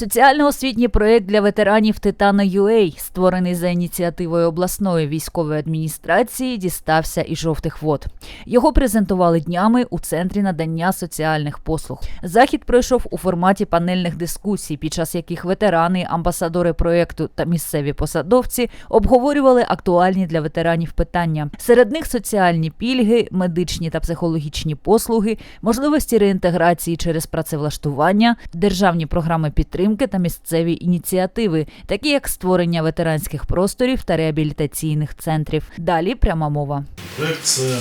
Соціально-освітній проєкт для ветеранів Титана UA, створений за ініціативою обласної військової адміністрації, дістався із жовтих вод. Його презентували днями у центрі надання соціальних послуг. Захід пройшов у форматі панельних дискусій, під час яких ветерани, амбасадори проєкту та місцеві посадовці обговорювали актуальні для ветеранів питання. Серед них соціальні пільги, медичні та психологічні послуги, можливості реінтеграції через працевлаштування, державні програми підтримки та місцеві ініціативи, такі як створення ветеранських просторів та реабілітаційних центрів. Далі пряма мова. Проект це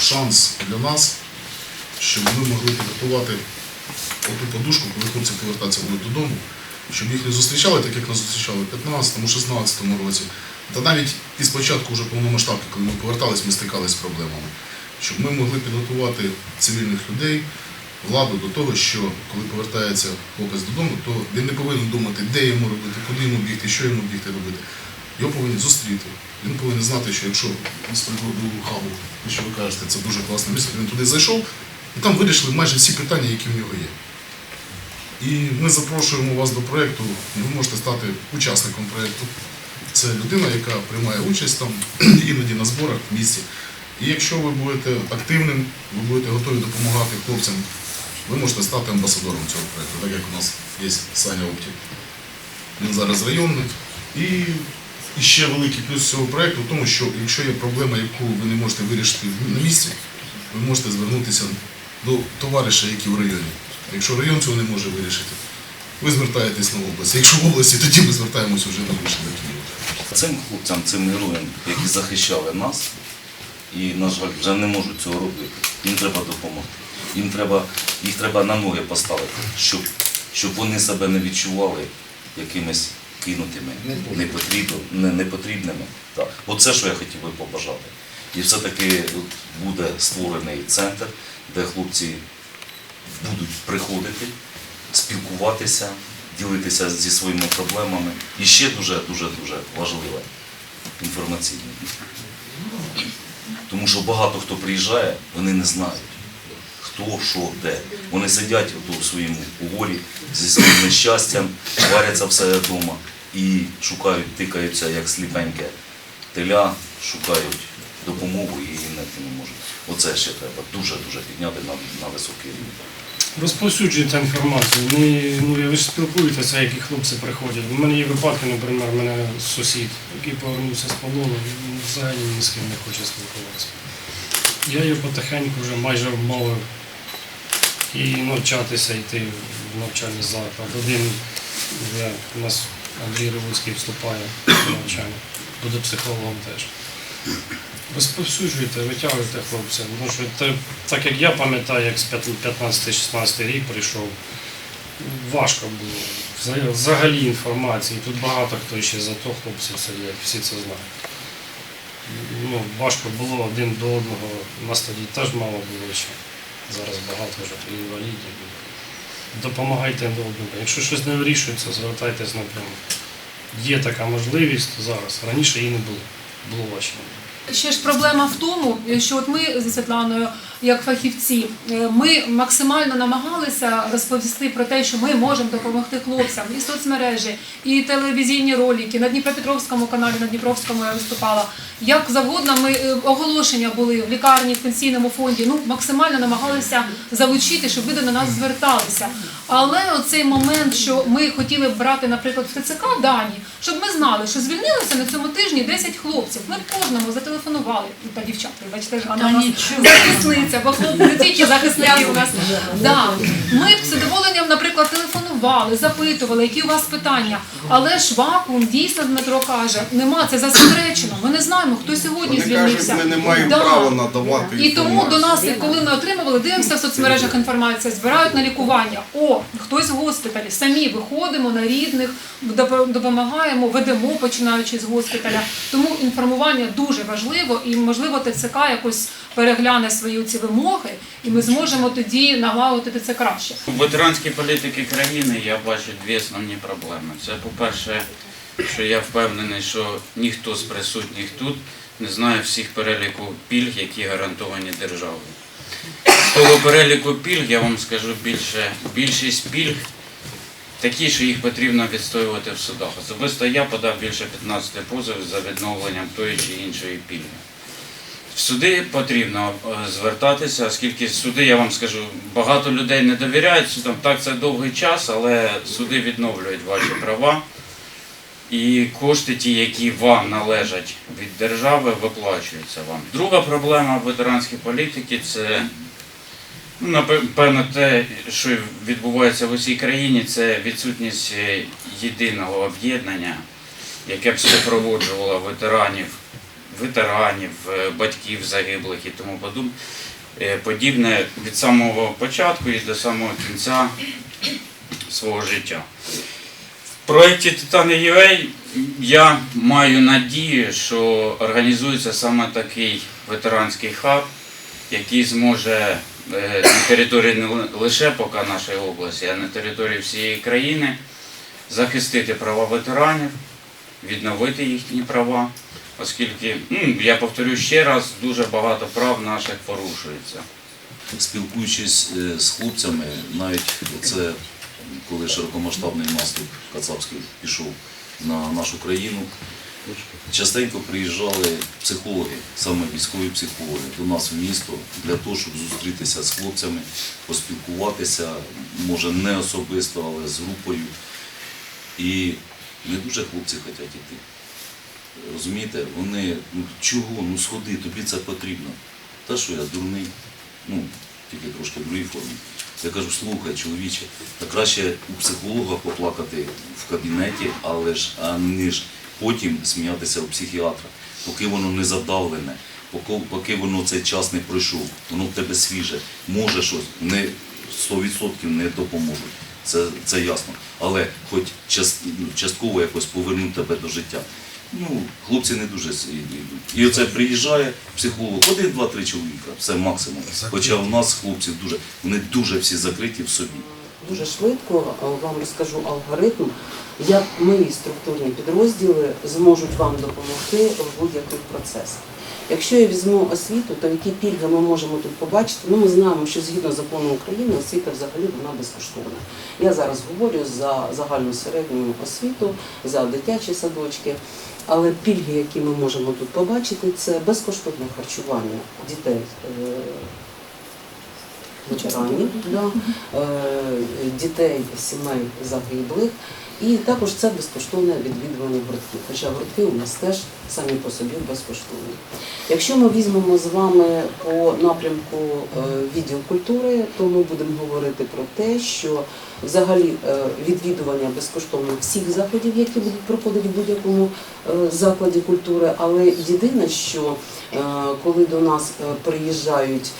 шанс для нас, щоб ми могли підготувати оту подушку, коли хлопці повертатися будуть додому, щоб їх не зустрічали, так як нас зустрічали в 15-16 році. Та навіть і спочатку вже повномасштабки, коли ми повертались, ми стикалися з проблемами. Щоб ми могли підготувати цивільних людей, владу до того, що коли повертається хлопець додому, то він не повинен думати, де йому робити, куди йому бігти, що йому бігти робити. Його повинні зустріти. Він повинен знати, що якщо з прикладу хабу, що ви кажете, це дуже класне місце, він туди зайшов, і там вирішили майже всі питання, які в нього є. І ми запрошуємо вас до проєкту, ви можете стати учасником проєкту. Це людина, яка приймає участь там іноді на зборах в місті. І якщо ви будете активним, ви будете готові допомагати хлопцям, ви можете стати амбасадором цього проєкту, так як у нас є Саня Оптів. Він зараз районний. І, ще великий плюс цього проєкту в тому, що якщо є проблема, яку ви не можете вирішити на місці, ви можете звернутися до товариша, який в районі. Якщо район цього не може вирішити, ви звертаєтесь на область. Якщо в області, тоді ми звертаємось вже на Києва. Цим хлопцям, цим героям, які захищали нас і, на жаль, вже не можуть цього робити, їм треба допомогти. Їм треба, їх треба на ноги поставити, щоб, щоб вони себе не відчували якимись кинутими, непотрібними. Непотрібними. Так. Оце, що я хотів би побажати. І все-таки буде створений центр, де хлопці будуть приходити, спілкуватися, ділитися зі своїми проблемами. І ще дуже дуже дуже важливе інформаційне. Тому що багато хто приїжджає, вони не знають, хто, що, де. Вони сидять у своєму угорі зі своїм нещастям, варяться все вдома і шукають, тикаються як сліпеньке теля, шукають допомогу і не можуть. Оце ще треба дуже-дуже підняти на, на високий рівень. Розповсюджуйте інформацію. Не, ну, ви ж спілкуєтеся, які хлопці приходять. У мене є випадки, наприклад, у мене сусід, який повернувся з полону, взагалі ні з ким не хоче спілкуватися. Я його потихеньку вже майже вмовив і навчатися, йти в навчальний заклад. Один вже у нас Андрій Ревуцький вступає в навчання, буде психологом теж. Розповсюджуйте, витягуйте хлопця. Тому що те- так як я пам'ятаю, як з 15-16 рік прийшов, важко було. Взагалі інформації. Тут багато хто ще за то хлопців сидять, всі це знають. Ну, важко було один до одного. У нас тоді теж мало було ще. Зараз багато вже інвалідів. Допомагайте один одному. Якщо щось не вирішується, звертайтесь напряму. Є така можливість зараз. Раніше її не було. Було важче. Ще ж проблема в тому, що от ми зі Світланою, як фахівці, е, ми максимально намагалися розповісти про те, що ми можемо допомогти хлопцям і соцмережі, і телевізійні ролики на Дніпропетровському каналі, на Дніпровському я виступала. Як завгодно, ми е, оголошення були в лікарні, в пенсійному фонді. Ну максимально намагалися залучити, щоб ви до нас зверталися. Але оцей момент, що ми хотіли б брати, наприклад, в ТЦК дані, щоб ми знали, що звільнилося на цьому тижні 10 хлопців. Ми кожному зателефонували Ну, та дівчат, вибачте, Жанна у нас захисниця, бо хлопці не тільки захисники у нас. Да. Ми б з задоволенням, наприклад, телефонували, запитували, які у вас питання. Але ж вакуум дійсно Дмитро каже, нема це засекречено. Ми не знаємо, хто сьогодні Вони звільнився. кажуть, ми не маємо Да. права надавати І тому до нас, коли ми отримували, дивимося в соцмережах інформація, збирають на лікування. О, хтось в госпіталі. Самі виходимо на рідних, доп- допомагаємо, ведемо, починаючи з госпіталя. Тому інформування дуже важливо, і можливо ТЦК якось перегляне свої ці вимоги, і ми зможемо тоді налагодити це краще. У ветеранській політики країни я бачу дві основні проблеми. Це, по-перше, що я впевнений, що ніхто з присутніх тут не знає всіх переліку пільг, які гарантовані державою. З того переліку пільг я вам скажу більше, більшість пільг такі, що їх потрібно відстоювати в судах. Особисто я подав більше 15 позовів за відновленням тої чи іншої пільги. Суди потрібно е, звертатися, оскільки суди, я вам скажу, багато людей не довіряють судам. Так, це довгий час, але суди відновлюють ваші права. І кошти, ті, які вам належать від держави, виплачуються вам. Друга проблема в ветеранській політиці це ну, напевно те, що відбувається в усій країні, це відсутність е, єдиного об'єднання, яке б супроводжувало ветеранів, ветеранів, е, батьків загиблих і тому е, подібне від самого початку і до самого кінця свого життя. В проєкті Титани.UA я маю надію, що організується саме такий ветеранський хаб, який зможе е, на території не лише поки нашої області, а на території всієї країни захистити права ветеранів, відновити їхні права, оскільки, я повторю ще раз, дуже багато прав наших порушується. Спілкуючись е, з хлопцями, навіть це коли широкомасштабний наступ Кацапський пішов на нашу країну, частенько приїжджали психологи, саме військові психологи, до нас в місто для того, щоб зустрітися з хлопцями, поспілкуватися, може не особисто, але з групою. І не дуже хлопці хочуть йти. Розумієте, вони, ну чого, ну сходи, тобі це потрібно. Та що я дурний, ну, тільки трошки в другій формі. Я кажу, слухай, чоловіче, та краще у психолога поплакати в кабінеті, але ж а не потім сміятися у психіатра, поки воно не задавлене, поки, поки воно цей час не пройшов, воно в тебе свіже, може щось, не 100% не допоможуть. Це, це ясно. Але хоч час, ну, частково якось повернути тебе до життя. Ну, хлопці не дуже йдуть. І оце приїжджає психолог, один, два, три чоловіка, все максимум. Хоча у нас хлопці дуже, вони дуже всі закриті в собі. Дуже швидко е, вам розкажу алгоритм, як мої структурні підрозділи зможуть вам допомогти в будь-яких процесах. Якщо я візьму освіту, то які пільги ми можемо тут побачити? Ну, ми знаємо, що згідно закону України освіта взагалі вона безкоштовна. Я зараз говорю за загальну середню освіту, за дитячі садочки. Але пільги, які ми можемо тут побачити, це безкоштовне харчування дітей е, е, дітей сімей загиблих. І також це безкоштовне відвідування гуртків. Хоча гуртки у нас теж самі по собі безкоштовні. Якщо ми візьмемо з вами по напрямку е, відділ культури, то ми будемо говорити про те, що взагалі е, відвідування безкоштовно всіх заходів, які будуть проходити в будь-якому е, закладі культури. Але єдине, що е, коли до нас приїжджають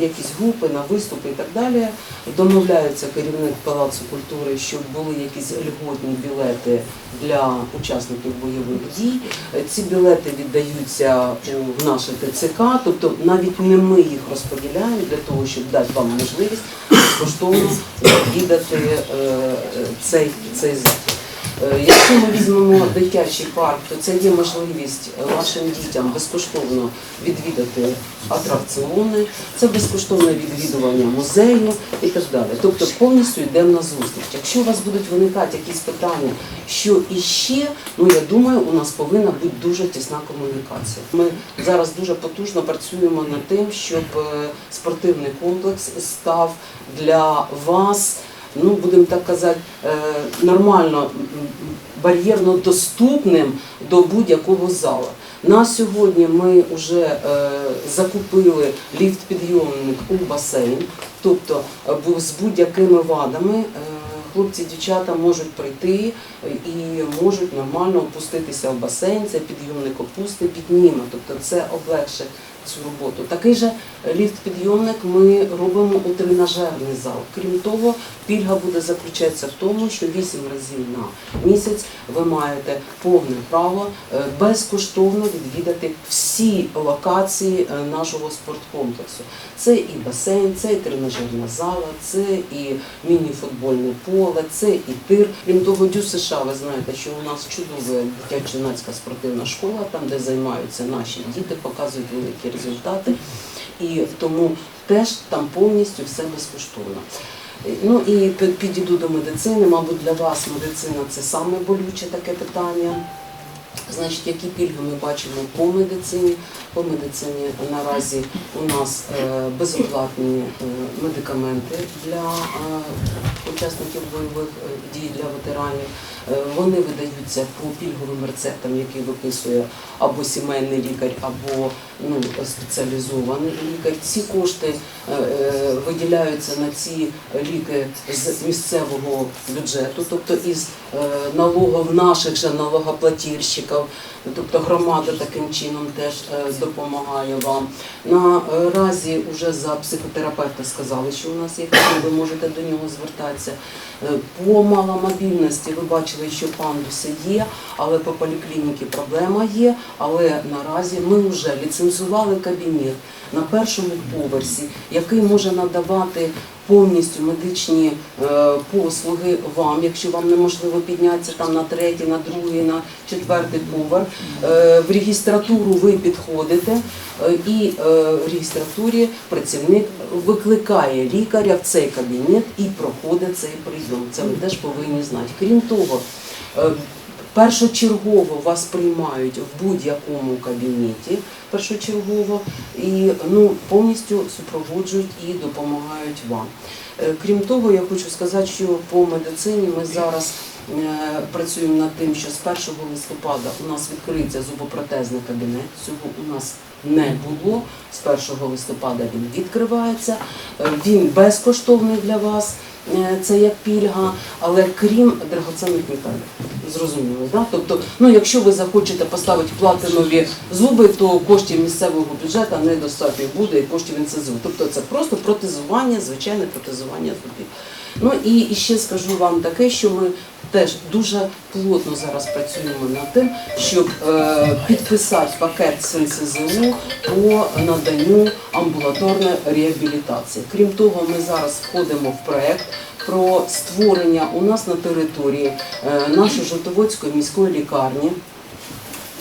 якісь групи на виступи і так далі, домовляється керівник Палацу культури, щоб були якісь льготні білети для учасників бойових дій. Ці білети віддаються в наше ТЦК, тобто навіть не ми їх розподіляємо для того, щоб дати вам можливість безкоштовно відвідати е, е, цей, цей захід. Е, Якщо ми візьмемо дитячий парк, то це є можливість вашим дітям безкоштовно відвідати атракціони, це безкоштовне відвідування музею і так далі. Тобто повністю йдемо на зустріч. Якщо у вас будуть виникати якісь питання, що іще, ну я думаю, у нас повинна бути дуже тісна комунікація. Ми зараз дуже потужно працюємо над тим, щоб е, спортивний комплекс став для вас ну будемо так казати, е, нормально бар'єрно доступним до будь-якого зала. На сьогодні ми вже е, закупили ліфт-підйомник у басейн, тобто е, з будь-якими вадами. Хлопці, дівчата можуть прийти і можуть нормально опуститися в басейн. Цей підйомник опустить, підніме. Тобто це облегшить цю роботу. Такий же ліфт-підйомник ми робимо у тренажерний зал. Крім того, пільга буде заключатися в тому, що 8 разів на місяць ви маєте повне право е, безкоштовно відвідати всі локації е, нашого спорткомплексу. Це і басейн, це і тренажерна зала, це і міні-футбольне поле, це і тир. Крім того, Дю США, ви знаєте, що у нас чудова дитячо-юнацька спортивна школа, там де займаються наші діти, показують великі результати. І тому теж там повністю все безкоштовно. Ну і пі- підійду до медицини. Мабуть, для вас медицина це саме болюче таке питання. Значить, які пільги ми бачимо по медицині? По медицині наразі у нас е, безоплатні е, медикаменти для е, учасників бойових дій для ветеранів. Вони видаються по пільговим рецептам, які виписує або сімейний лікар, або ну, спеціалізований лікар. Ці кошти виділяються на ці ліки з місцевого бюджету, тобто із налогів наших же налогоплательщиків. Тобто громада таким чином теж е, допомагає вам. Наразі вже за психотерапевта сказали, що у нас є ви можете до нього звертатися. Е, По маломобільності ви бачили, що пандуси є, але по поліклініці проблема є. Але наразі ми вже ліцензували кабінет на першому поверсі, який може надавати повністю медичні е, послуги вам, якщо вам неможливо піднятися там на третій, на другий, на четвертий поверх. Е, в регістратуру ви підходите, е, і в регістратурі працівник викликає лікаря в цей кабінет і проходить цей прийом. Це ви теж повинні знати. Крім того, першочергово вас приймають в будь-якому кабінеті, першочергово, і ну, повністю супроводжують і допомагають вам. Е, Крім того, я хочу сказати, що по медицині ми зараз е, працюємо над тим, що з 1 листопада у нас відкриється зубопротезний кабінет. Цього у нас не було. З 1 листопада він відкривається. Е, Він безкоштовний для вас. Це як пільга, але крім драгоценних металів. Зрозуміло, да? Тобто, ну якщо ви захочете поставити платинові зуби, то коштів місцевого бюджету недостатньо буде і коштів НСЗУ. Тобто це просто протезування, звичайне протезування зубів. Ну і, і ще скажу вам таке, що ми теж дуже плотно зараз працюємо над тим, щоб е, підписати пакет з НСЗУ по наданню амбулаторної реабілітації. Крім того, ми зараз входимо в проект про створення у нас на території е, нашої Жовтоводської міської лікарні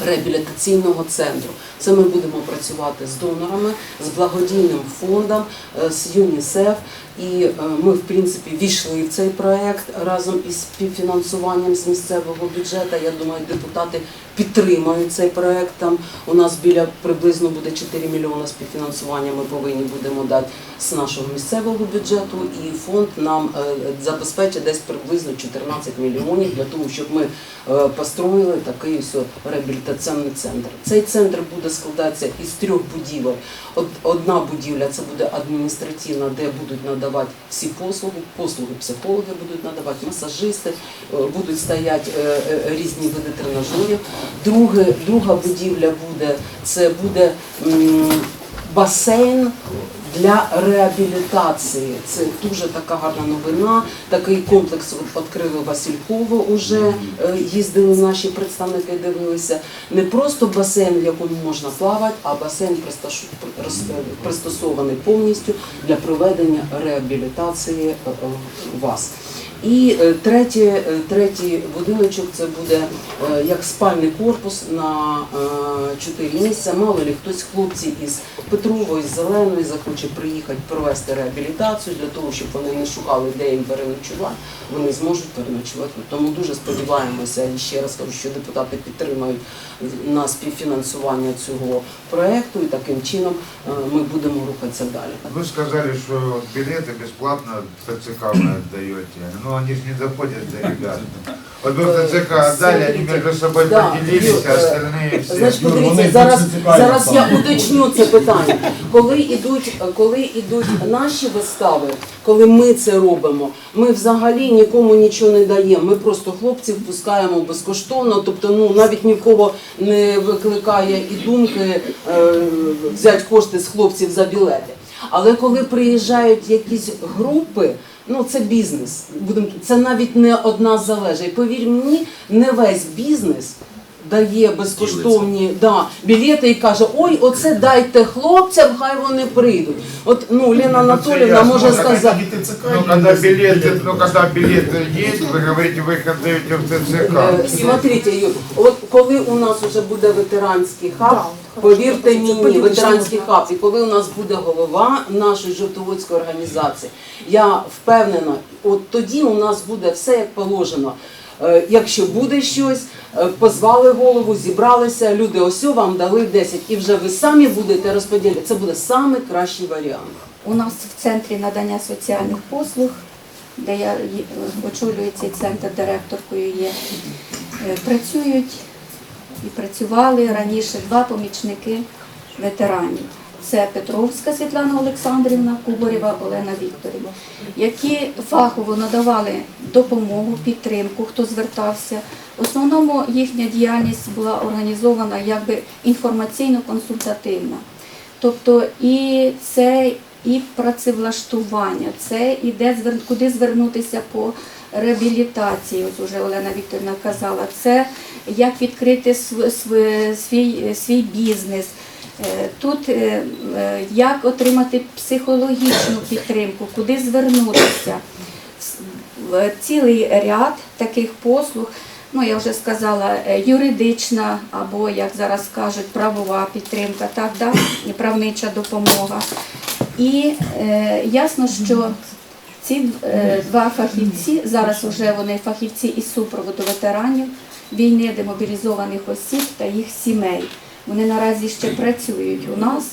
реабілітаційного центру. Це ми будемо працювати з донорами, з благодійним фондом, е, з ЮНІСЕФ. І е, ми, в принципі, війшли в цей проект разом із співфінансуванням з місцевого бюджету. Я думаю, депутати підтримають цей проект. Там у нас біля приблизно буде 4 мільйони співфінансування. Ми повинні будемо дати з нашого місцевого бюджету, і фонд нам е, забезпечить десь приблизно 14 мільйонів для того, щоб ми построїли такий реабілітаційний центр. Цей центр буде складатися із трьох будівель. Од- Одна будівля це буде адміністративна, де будуть надавати всі послуги. Послуги психологи будуть надавати, масажисти, е, будуть стояти е, е, різні види тренажерів. Друге, друга будівля буде це буде басейн для реабілітації. Це дуже така гарна новина. Такий комплекс відкрили Васильково. Уже е, їздили наші представники, дивилися. Не просто басейн, в якому можна плавати, а басейн пристосований повністю для проведення реабілітації е, е, вас. І е, третє, е, третій будиночок це буде е, як спальний корпус на е, чотири місця. Мало ли хтось хлопці із Петрової, з Зеленої захоче приїхати провести реабілітацію для того, щоб вони не шукали, де їм переночувати. Вони зможуть переночувати. Тому дуже сподіваємося, і ще раз кажу, що депутати підтримають на співфінансування цього проекту, і таким чином е, ми будемо рухатися далі. Вы сказали, что билеты бесплатно в ТЦК вы отдаете, но они же не доходят до ребят. Вот вы в ТЦК отдали, они между собой Да, поделились, а остальные все. Значить, подивіться, зараз, зараз я уточню це питання. Коли ідуть, коли ідуть наші вистави, коли ми це робимо, ми взагалі нікому нічого не даємо. Ми просто хлопців пускаємо безкоштовно, тобто ну навіть ні в кого не викликає і думки е, взяти кошти з хлопців за білети. Але коли приїжджають якісь групи, ну це бізнес. Будемо це навіть не одна залежа. І повір мені, не весь бізнес дає безкоштовні да, білети і каже, ой, оце дайте хлопцям, хай вони прийдуть. От ну Лена Анатоліївна може сказати. Ну, когда билеты, ну, когда билеты есть, вы говорите, вы их отдаете в Е, ТЦК. Смотрите, Юр, от коли у нас вже буде ветеранський хаб, повірте мені, ветеранський хаб, і коли у нас буде голова нашої жовтоводської організації, я впевнена, от тоді у нас буде все як положено. Е, Якщо буде щось, е, позвали голову, зібралися, люди ось вам дали 10, і вже ви самі будете розподіляти. Це буде самий кращий варіант. У нас в центрі надання соціальних послуг, де я очолюю цей центр директоркою є, е, працюють і працювали раніше два помічники ветеранів. Це Петровська Світлана Олександрівна, Куборєва Олена Вікторівна, які фахово надавали допомогу, підтримку, хто звертався. В основному їхня діяльність була організована якби інформаційно-консультативна. Тобто і це і працевлаштування, це і де куди звернутися по реабілітації. Ось уже Олена Вікторівна казала, це як відкрити св... св- свій, свій бізнес. Е, Тут е, е, як отримати психологічну підтримку, куди звернутися. Цілий ряд таких послуг. Ну, я вже сказала, юридична або, як зараз кажуть, правова підтримка, так, да? правнича допомога. І е, ясно, що ці е, два фахівці, зараз вже вони фахівці із супроводу ветеранів війни, демобілізованих осіб та їх сімей. Вони наразі ще працюють у нас.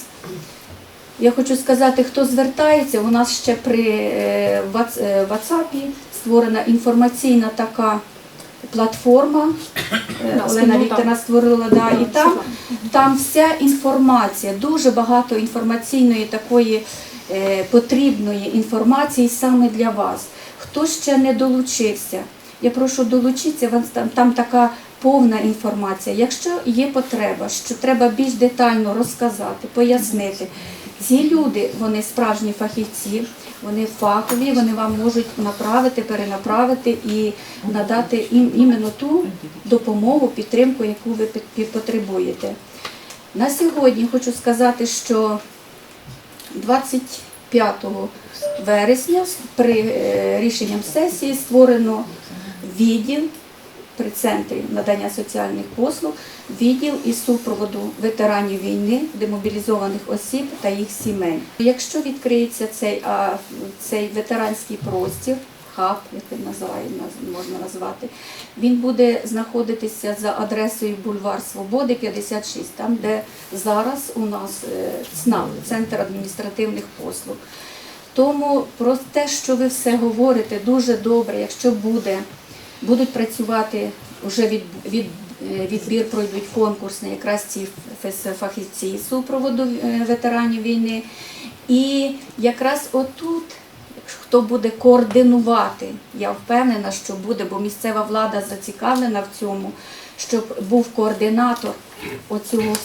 Я хочу сказати, хто звертається, у нас ще при е, е, WhatsApp створена інформаційна така платформа. Е, Олена спільнота. Вікторівна створила, да, і там, там вся інформація, дуже багато інформаційної такої потрібної інформації саме для вас. Хто ще не долучився, я прошу долучитися, там така повна інформація. Якщо є потреба, що треба більш детально розказати, пояснити. Ці люди, вони справжні фахівці, вони фахові, вони вам можуть направити, перенаправити і надати їм іменно ту допомогу, підтримку, яку ви потребуєте. На сьогодні хочу сказати, що 25 вересня при е, рішенням сесії створено відділ при центрі надання соціальних послуг, відділ із супроводу ветеранів війни, демобілізованих осіб та їх сімей. Якщо відкриється цей, цей ветеранський простір, хаб, як він називає, можна назвати, він буде знаходитися за адресою бульвар Свободи 56, там де зараз у нас е, ЦНАП, Центр адміністративних послуг. Тому про те, що ви все говорите, дуже добре, якщо буде, будуть працювати вже від, від, е, відбір пройдуть конкурсний, якраз ці фахівці супроводу е, ветеранів війни. І якраз отут, хто буде координувати, я впевнена, що буде, бо місцева влада зацікавлена в цьому, щоб був координатор оцього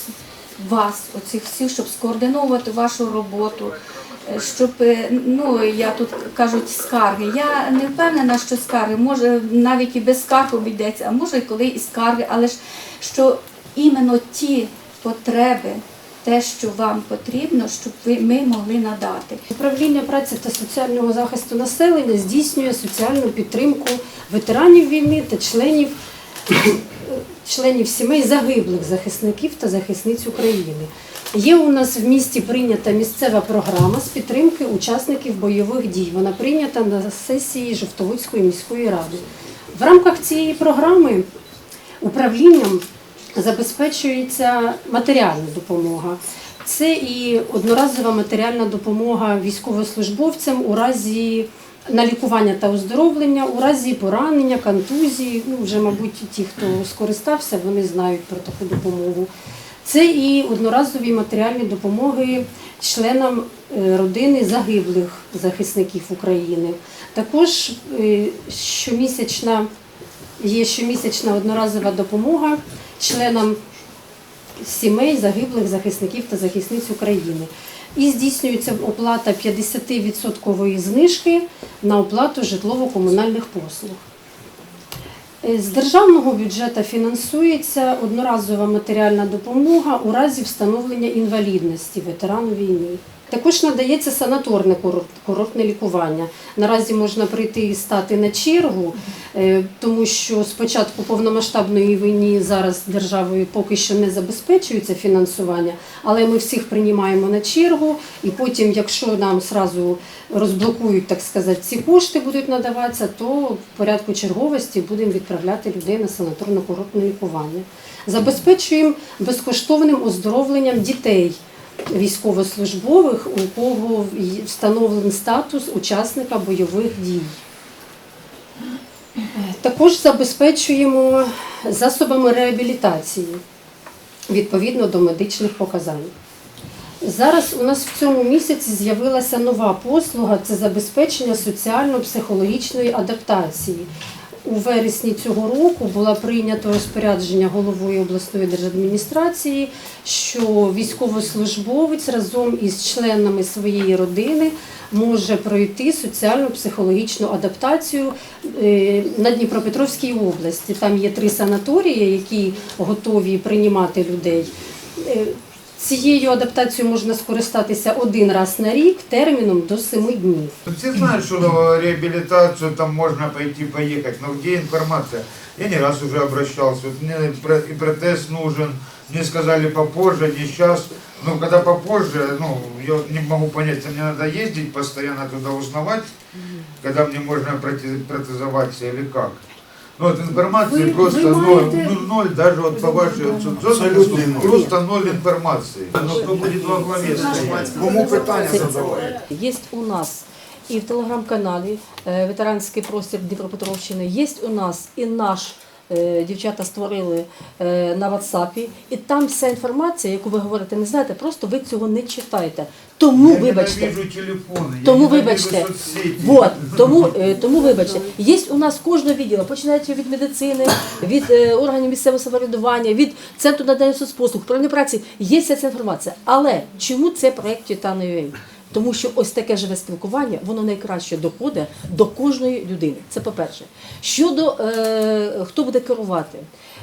вас, оцих всіх, щоб скоординувати вашу роботу, щоб, е, ну, я тут кажуть, скарги. Я не впевнена, що скарги, може навіть і без скарг обійдеться, а може і коли і скарги, але ж що іменно ті потреби, те, що вам потрібно, щоб ви ми могли надати. Управління праці та соціального захисту населення здійснює соціальну підтримку ветеранів війни та членів, членів сімей загиблих захисників та захисниць України. Є у нас в місті прийнята місцева програма з підтримки учасників бойових дій. Вона прийнята на сесії Жовтоводської міської ради. В рамках цієї програми управлінням забезпечується матеріальна допомога. Це і одноразова матеріальна допомога військовослужбовцям у разі на лікування та оздоровлення, у разі поранення, контузії. Ну, вже, мабуть, ті, хто скористався, вони знають про таку допомогу. Це і одноразові матеріальні допомоги членам е, родини загиблих захисників України. Також е, щомісячна є щомісячна одноразова допомога членам сімей загиблих захисників та захисниць України. І здійснюється оплата 50% знижки на оплату житлово-комунальних послуг. Е, З державного бюджету фінансується одноразова матеріальна допомога у разі встановлення інвалідності ветерану війни. Також надається санаторне курорт- курортне лікування. Наразі можна прийти і стати на чергу, е, тому що з початку повномасштабної війни зараз державою поки що не забезпечується фінансування, але ми всіх приймаємо на чергу, і потім, якщо нам зразу розблокують, так сказати, ці кошти будуть надаватися, то в порядку черговості будемо відправляти людей на санаторно-курортне лікування. Забезпечуємо безкоштовним оздоровленням дітей військовослужбових, у кого встановлений статус учасника бойових дій. Також забезпечуємо засобами реабілітації відповідно до медичних показань. Зараз у нас в цьому місяці з'явилася нова послуга це забезпечення соціально-психологічної адаптації. У вересні цього року було прийнято розпорядження головою обласної держадміністрації, що військовослужбовець разом із членами своєї родини може пройти соціально-психологічну адаптацію е, на Дніпропетровській області. Там є три санаторії, які готові приймати людей. Цією адаптацією можна скористатися один раз на рік терміном до семи днів. Все знают, что на реабилитацию там можно пойти поехать, но где информация? Я не раз уже обращался, вот мне про- протез нужен, мне сказали попозже, не сейчас. Но когда попозже, ну, я не могу понять, мне надо ездить постоянно туда узнавать, когда мне можно проте- протезоваться или как. Ну, вот информации Вы- просто вы ноль, маете- ну, ноль, даже вот по вашей отсутствии, просто ноль информации. Но кто будет во главе стоять? Кому питання задавати? Є у нас і в телеграм-каналі е, Ветеранський простір Дніпропетровщини, є у нас і наш. Е, Дівчата створили е, на WhatsApp, і там вся інформація, яку ви говорите, не знаєте, просто ви цього не читаєте. Тому Я вибачте, ненавижу телефоны, я тому вибачте, вот, тому, е, тому вибачте, є у нас кожного відділу, починаючи від медицини, від органів місцевого самоврядування, від центру надання соцпослуг, праці, є вся ця інформація. Але чому це проект Титан.ua? Тому що ось таке живе спілкування, воно найкраще доходить до кожної людини. Це по-перше. Щодо е, хто буде керувати.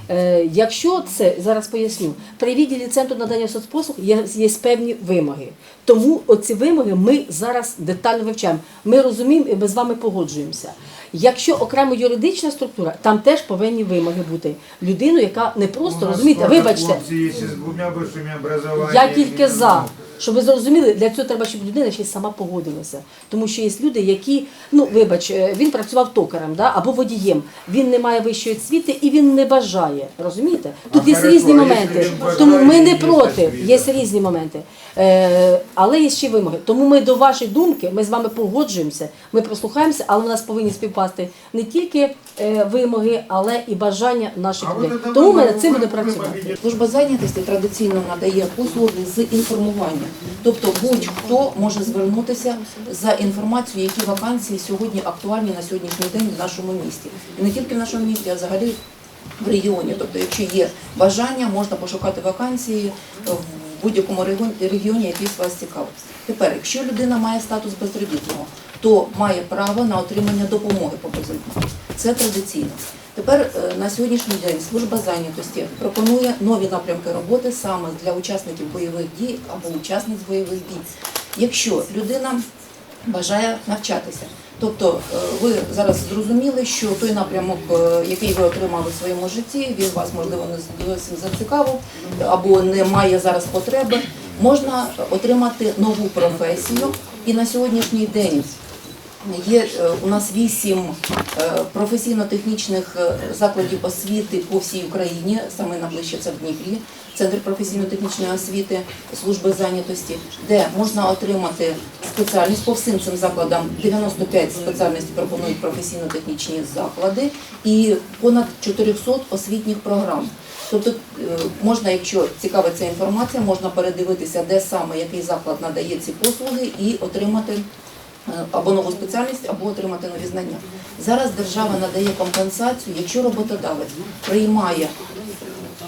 Е, якщо це зараз поясню, при відділі центру надання соцпослуг є, є певні вимоги. Тому оці вимоги ми зараз детально вивчаємо. Ми розуміємо і ми з вами погоджуємося. Якщо окремо юридична структура, там теж повинні вимоги бути. Людину, яка не просто розумієте, вибачте, з двома вищими образованнями. я тільки за. Щоб ви зрозуміли, для цього треба, щоб людина ще й сама погодилася. Тому що є люди, які, ну вибач, е, він працював токарем да, або водієм. Він не має вищої освіти і він не бажає. Розумієте? Тут А є хорошо, різні моменти. Тому ми не проти. Є різні моменти. Е, але є ще вимоги. Тому ми до вашої думки, ми з вами погоджуємося, ми прослухаємося, але у нас повинні співпасти не тільки е, вимоги, але і бажання наших А людей. Тому ми над цим будемо працювати. Служба зайнятості традиційно надає послуги з інформування. Тобто будь-хто може звернутися за інформацією, які вакансії сьогодні актуальні на сьогоднішній день в нашому місті. І не тільки в нашому місті, а взагалі в регіоні. Тобто, якщо є бажання, можна пошукати вакансії в будь-якому регіон- регіоні, який вас цікавить. Тепер, якщо людина має статус безробітного, то має право на отримання допомоги по безробіттю. Це традиційно. Тепер е, на сьогоднішній день служба зайнятості пропонує нові напрямки роботи саме для учасників бойових дій або учасниць бойових дій. Якщо людина бажає навчатися. Тобто е, ви зараз зрозуміли, що той напрямок, е, який ви отримали в своєму житті, він вас можливо не зовсім зацікавив або не має зараз потреби, можна отримати нову професію. І на сьогоднішній день Є е, у нас вісім е, професійно-технічних е, закладів освіти по всій Україні, саме найближче це в Дніпрі, Центр професійно-технічної освіти, служби зайнятості, де можна отримати спеціальність по всім цим закладам. 95 спеціальностей пропонують професійно-технічні заклади і понад 400 освітніх програм. Тобто можна, якщо цікава ця інформація, можна передивитися, де саме який заклад надає ці послуги і отримати або нову спеціальність, або отримати нові знання. Зараз держава надає компенсацію, якщо роботодавець приймає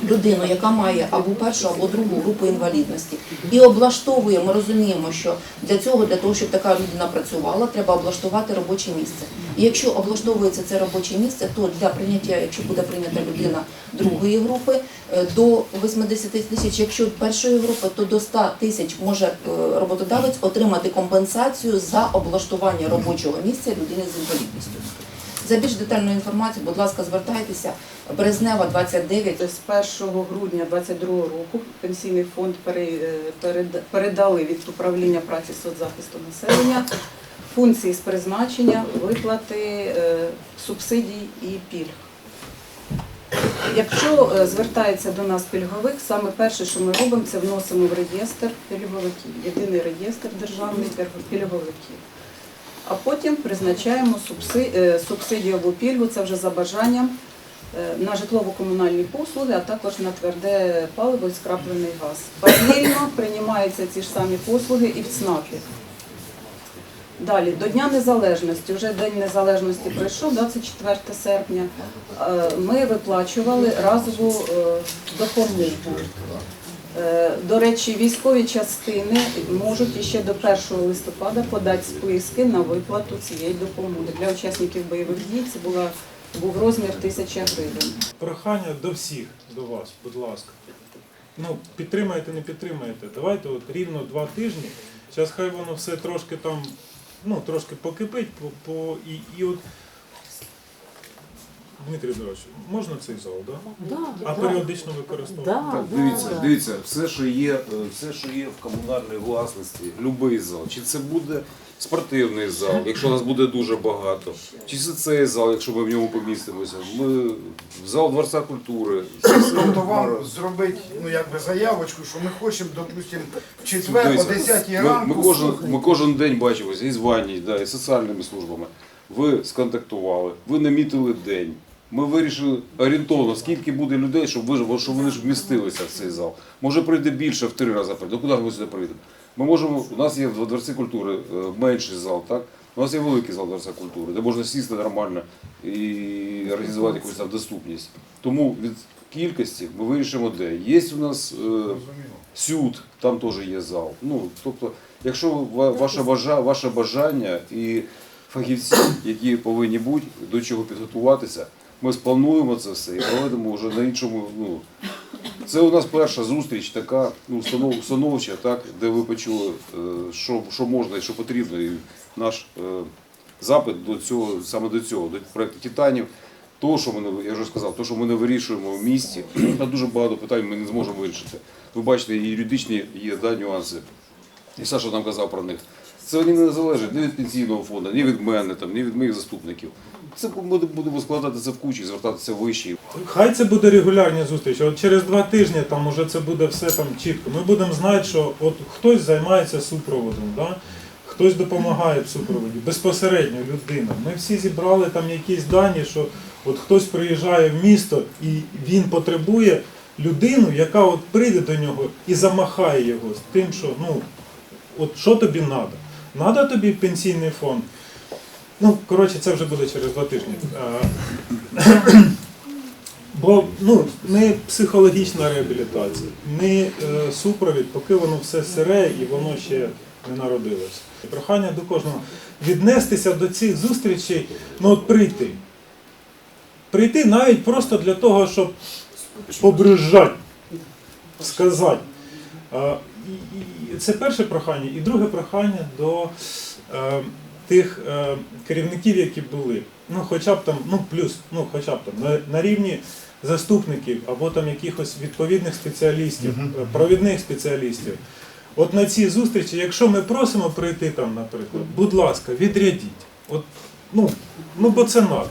людину, яка має або першу, або другу групу інвалідності, і облаштовує. Ми розуміємо, що для цього, для того, щоб така людина працювала, треба облаштувати робоче місце. І якщо облаштовується це робоче місце, то для прийняття, якщо буде прийнята людина другої групи, е, до 80 тисяч, якщо першої групи, то до 100 тисяч може е, роботодавець отримати компенсацію за облаштування робочого місця людини з інвалідністю. За більш детальною інформацією, будь ласка, звертайтеся. Березнева 29. З 1 грудня 2022 року пенсійний фонд е, перед- передали від управління праці соцзахисту населення функції з призначення, виплати е, субсидій і пільг. Якщо е, звертається до нас пільговик, саме перше, що ми робимо, це вносимо в реєстр пільговиків, єдиний реєстр державний пільговиків. А потім призначаємо е, субсидію або пільгу, це вже за бажанням е, на житлово-комунальні послуги, а також на тверде паливо і скраплений газ. Паралельно приймаються ці ж самі послуги і в ЦНАПі. Далі, до Дня Незалежності, вже День Незалежності пройшов, 24 серпня, е, ми виплачували разову допомогу. Е, До речі, військові частини можуть іще до 1 листопада подати списки на виплату цієї допомоги. Для учасників бойових дій це була, був розмір 1000 гривень. Прохання до всіх, до вас, будь ласка. Ну, підтримаєте, не підтримаєте. Давайте от рівно два тижні. Зараз хай воно все трошки там, ну, трошки покипить, по, по, і, і от. Дмитрий Дмитрович, можна цей зал, да? Да, а періодично використовувати? Да. Так, дивіться, дивіться, все, що є, е, все, що є в комунальній власності, будь-який зал, чи це буде спортивний зал, якщо нас буде дуже багато, чи це цей зал, якщо ми в ньому помістимося, ми зал Дворца культури. Це все Тобто вам зробити ну, якби заявочку, що ми хочемо, допустимо, в четвер о Дивіться, 10 ми, ранку. ми, кожен, ми кожен день бачимося і з ванні, да, і з соціальними службами. Ви сконтактували, ви намітили день. Ми вирішили орієнтовно, скільки буде людей, щоб, ви, щоб вони ж вмістилися в цей зал. Може прийде більше в три рази прийде. Куди ми сюди прийдемо? Ми можемо, у нас є в Дворці культури е, менший зал, так? У нас є великий зал Дворця культури, де можна сісти нормально і організувати якусь там доступність. Тому від кількості ми вирішимо де. Є у нас е, сюд, там теж є зал. Ну, тобто, якщо ва- ваше, бажа, ваше бажання і фахівці, які повинні бути, до чого підготуватися, ми сплануємо це все і проведемо вже на іншому. Ну, це у нас перша зустріч, така ну, установ- установча, так, де ви почули, е, що, що можна і що потрібно. І наш е, запит до цього, саме до цього, до проєкту Титанів. То, що ми я вже сказав, то, що ми не вирішуємо в місті, на дуже багато питань ми не зможемо вирішити. Ви бачите, і юридичні є да, нюанси. І Саша нам казав про них. Це вони не залежить ні від пенсійного фонду, ні від мене, там, ні від моїх заступників. Це ми будемо складати це в кучі, звертатися вище. Хай це буде регулярні зустрічі. От через два тижні там уже це буде все там чітко. Ми будемо знати, що от хтось займається супроводом, да? хтось допомагає в супроводі, безпосередньо людина. Ми всі зібрали там якісь дані, що от хтось приїжджає в місто і він потребує людину, яка от прийде до нього і замахає його з тим, що ну, от що тобі треба? Надо тобі пенсійний фонд? Ну, коротше, це вже буде через два тижні. Бо ну, не психологічна реабілітація, не е, супровід, поки воно все сире і воно ще не народилося. Прохання до кожного віднестися до цих зустрічей, ну от прийти. Прийти навіть просто для того, щоб побрижати, сказати. Це перше прохання. І друге прохання до е, тих е, керівників, які були. Ну, хоча б там, ну плюс, ну хоча б там на, на рівні заступників або там якихось відповідних спеціалістів, е, провідних спеціалістів. От на ці зустрічі, якщо ми просимо прийти там, наприклад, будь ласка, відрядіть. От, ну, ну бо це треба.